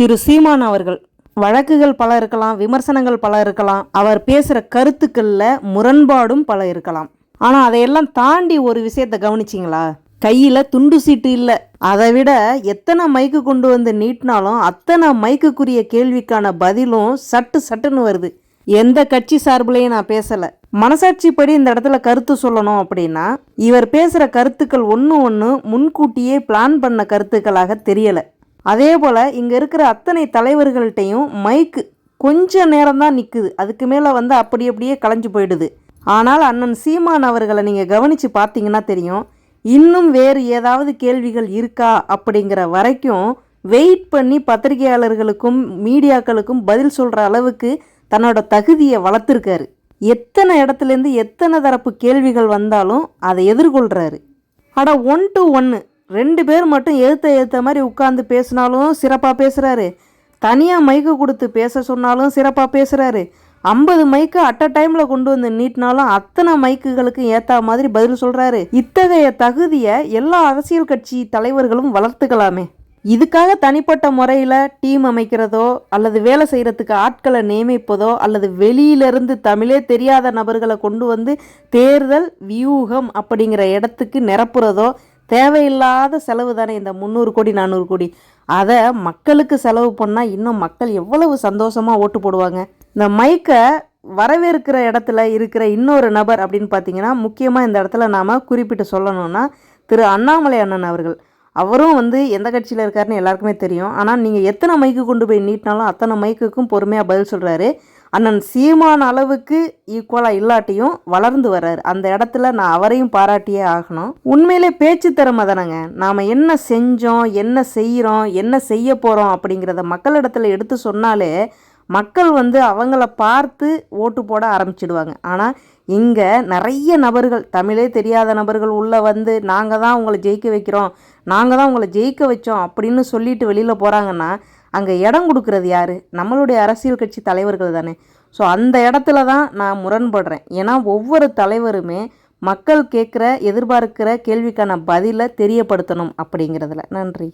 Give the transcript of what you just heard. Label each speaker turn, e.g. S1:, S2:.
S1: திரு சீமான் அவர்கள். வழக்குகள் பல இருக்கலாம் விமர்சனங்கள் பல இருக்கலாம் அவர் பேசுகிற கருத்துக்களில் முரண்பாடும் பல இருக்கலாம். ஆனால் அதையெல்லாம் தாண்டி ஒரு விஷயத்தை கவனிச்சிங்களா? கையில் துண்டு சீட்டு இல்லை. அதை விட எத்தனை மைக்கு கொண்டு வந்து நீட்டினாலும் அத்தனை மைக்குக்குரிய கேள்விக்கான பதிலும் சட்டு சட்டுன்னு வருது. எந்த கட்சி சார்பிலையும் நான் பேசலை. மனசாட்சிப்படி இந்த இடத்துல கருத்து சொல்லணும் அப்படின்னா இவர் பேசுகிற கருத்துக்கள் ஒன்று ஒன்று முன்கூட்டியே பிளான் பண்ண கருத்துக்களாக தெரியலை. அதே போல் இங்கே இருக்கிற அத்தனை தலைவர்கள்ட்டையும் மைக்கு கொஞ்ச நேரம் தான் நிற்குது அதுக்கு மேலே வந்து அப்படி அப்படியே கலைஞ்சு போயிடுது. ஆனால் அண்ணன் சீமான் அவர்களை நீங்கள் கவனித்து பார்த்தீங்கன்னா தெரியும் இன்னும் வேறு ஏதாவது கேள்விகள் இருக்கா அப்படிங்கிற வரைக்கும் வெயிட் பண்ணி பத்திரிகையாளர்களுக்கும் மீடியாக்களுக்கும் பதில் சொல்கிற அளவுக்கு தன்னோட தகுதியை வளர்த்துருக்காரு. எத்தனை இடத்துலேருந்து எத்தனை தரப்பு கேள்விகள் வந்தாலும் அதை எதிர்கொள்கிறாரு அட ஒன் டு ஒன்று ரெண்டு பேர் மட்டும் ஏற்ற ஏற்ற மாதிரி உட்காந்து பேசினாலும் சிறப்பாக பேசுகிறாரு தனியாக மைக்கு கொடுத்து பேச சொன்னாலும் சிறப்பாக பேசுகிறாரு ஐம்பது மைக்கு அட் அ டைமில் கொண்டு வந்து நீட்டினாலும் அத்தனை மைக்குகளுக்கு ஏற்ற மாதிரி பதில் சொல்கிறாரு இத்தகைய தகுதியை எல்லா அரசியல் கட்சி தலைவர்களும் வளர்த்துக்கலாமே. இதுக்காக தனிப்பட்ட முறையில் டீம் அமைக்கிறதோ அல்லது வேலை செய்கிறதுக்கு ஆட்களை நியமிப்பதோ அல்லது வெளியிலிருந்து தமிழே தெரியாத நபர்களை கொண்டு வந்து தேர்தல் வியூகம் அப்படிங்கிற இடத்துக்கு நிரப்புறதோ தேவையில்லாத செலவு தானே இந்த முந்நூறு கோடி நானூறு கோடி. அதை மக்களுக்கு செலவு பண்ணால் இன்னும் மக்கள் எவ்வளவு சந்தோஷமாக ஓட்டு போடுவாங்க? இந்த மைக்கை வரவேற்கிற இடத்துல இருக்கிற இன்னொரு நபர் அப்படின்னு பார்த்தீங்கன்னா முக்கியமாக இந்த இடத்துல நாம் குறிப்பிட்டு சொல்லணும்னா திரு அண்ணாமலை அண்ணன் அவர்கள். அவரும் வந்து எந்த கட்சியில் இருக்காருன்னு எல்லாருக்குமே தெரியும். ஆனால் நீங்கள் எத்தனை மைக்கு கொண்டு போய் நீட்டினாலும் அத்தனை மைக்குக்கும் பொறுமையாக பதில் சொல்கிறாரு அண்ணன் சீமான அளவுக்கு ஈக்குவலாக இல்லாட்டியும் வளர்ந்து வர்றாரு. அந்த இடத்துல நான் அவரையும் பாராட்டியே ஆகணும். உண்மையிலே பேச்சு திறமை தானேங்க. நாம் என்ன செஞ்சோம் என்ன செய்கிறோம் என்ன செய்ய போகிறோம் அப்படிங்கிறத மக்களிடத்தில் எடுத்து சொன்னாலே மக்கள் வந்து அவங்கள பார்த்து ஓட்டு போட ஆரம்பிச்சிடுவாங்க. ஆனால் இங்கே நிறைய நபர்கள் தமிழே தெரியாத நபர்கள் உள்ளே வந்து நாங்கள் தான் உங்களை ஜெயிக்க வைக்கிறோம் நாங்கள் தான் உங்களை ஜெயிக்க வச்சோம் அப்படின்னு சொல்லிட்டு வெளியில் போகிறாங்கன்னா அங்கே இடம் கொடுக்கறது யார்? நம்மளுடைய அரசியல் கட்சி தலைவர்கள் தானே. ஸோ அந்த இடத்துல தான் நான் முரண்படுறேன். ஏன்னா ஒவ்வொரு தலைவருமே மக்கள் கேட்குற எதிர்பார்க்கிற கேள்விக்கான பதிலை தெரியப்படுத்தணும் அப்படிங்கிறதுல. நன்றி.